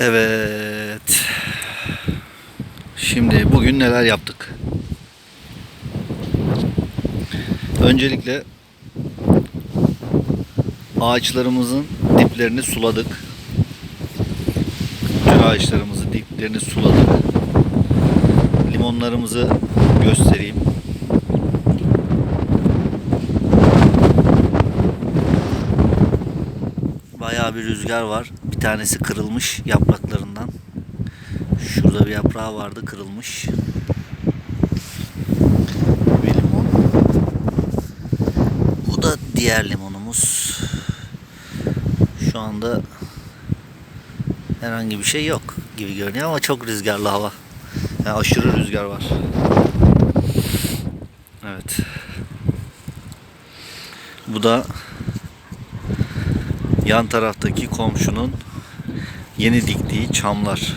Evet. Şimdi bugün neler yaptık? Öncelikle ağaçlarımızın diplerini suladık. Bütün ağaçlarımızın diplerini suladık. Limonlarımızı göstereyim. Bayağı bir rüzgar var. Bir tanesi kırılmış yapraklarından. Şurada bir yaprağı vardı kırılmış. Bir limon. Bu da diğer limonumuz. Şu anda herhangi bir şey yok gibi görünüyor ama çok rüzgarlı hava. Yani aşırı rüzgar var. Evet. Bu da yan taraftaki komşunun yeni diktiği çamlar.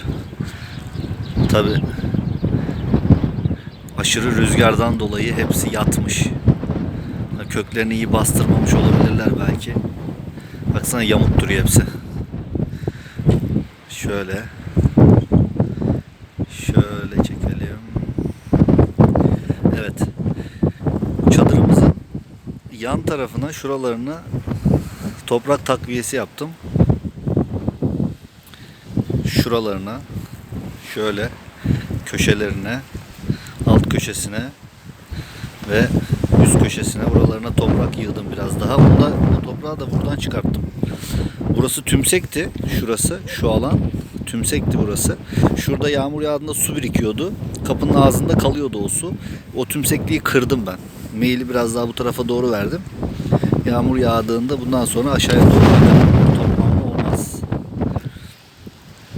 Tabi aşırı rüzgardan dolayı hepsi yatmış. Köklerini iyi bastırmamış olabilirler belki. Baksana yamuk duruyor hepsi. Şöyle. Şöyle çekelim. Evet. Çadırımızın yan tarafına şuralarına toprak takviyesi yaptım. Şuralarına şöyle köşelerine alt köşesine ve üst köşesine buralarına toprak yığdım biraz daha. Bunda bu toprağı da buradan çıkarttım. Burası tümsekti. Şurası şu alan tümsekti burası. Şurada yağmur yağdığında su birikiyordu. Kapının ağzında kalıyordu o su. O tümsekliği kırdım ben. Meyili biraz daha bu tarafa doğru verdim. Yağmur yağdığında bundan sonra aşağıya doğru. Toplanma olmaz.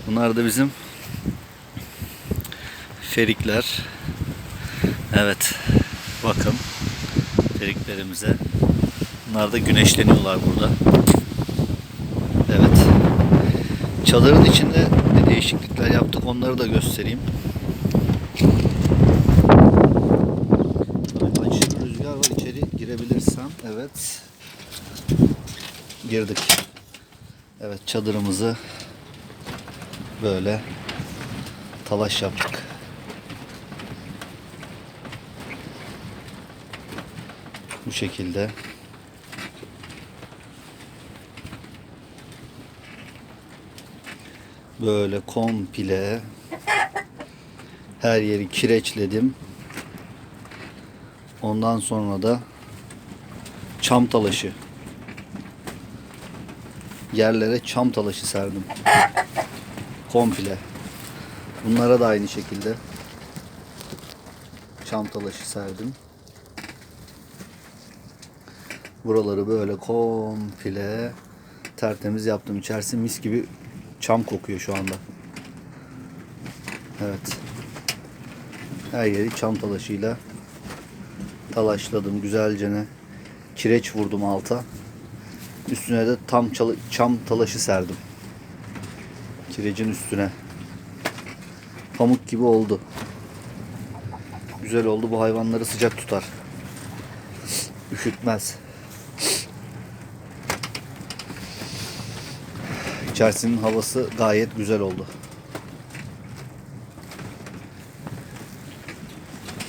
Bunlar da bizim ferikler. Evet. Bakın feriklerimize. Bunlar da güneşleniyorlar burada. Evet. Çadırın içinde ne değişiklikler yaptık onları da göstereyim. Aşırı rüzgar var içeri girebilirsem. Evet. Girdik. Evet çadırımızı böyle talaş yaptık. Bu şekilde. Böyle komple her yeri kireçledim. Ondan sonra da çam talaşı. Yerlere çam talaşı serdim. Komple. Bunlara da aynı şekilde çam talaşı serdim. Buraları böyle komple tertemiz yaptım. İçerisi mis gibi çam kokuyor şu anda. Evet. Her yeri çam talaşıyla talaşladım güzelce kireç vurdum alta. Üstüne de tam çalı- çam talaşı serdim. Kirecin üstüne. Pamuk gibi oldu. Güzel oldu. Bu hayvanları sıcak tutar. Üşütmez. İçerisinin havası gayet güzel oldu.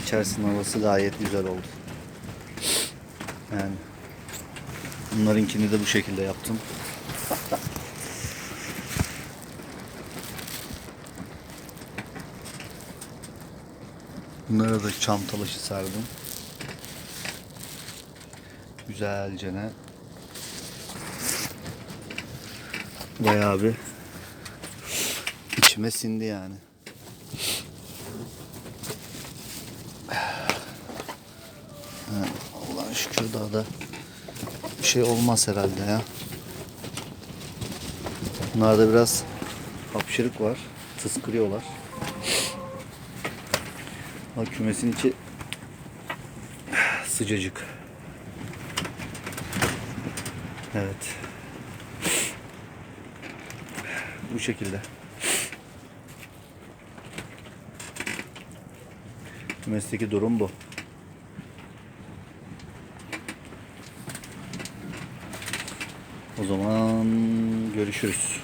İçerisinin havası gayet güzel oldu. Yani bunlarınkini de bu şekilde yaptım. Bunlara da çam talaşı serdim. Güzelce ne bayağı bir içime sindi yani. Ha, Allah'a şükür daha da bir şey olmaz herhalde ya. Bunlarda biraz hapşırık var. Tıskırıyorlar. Bak kümesin içi sıcacık. Evet. Bu şekilde. Kümesteki durum bu. O zaman görüşürüz.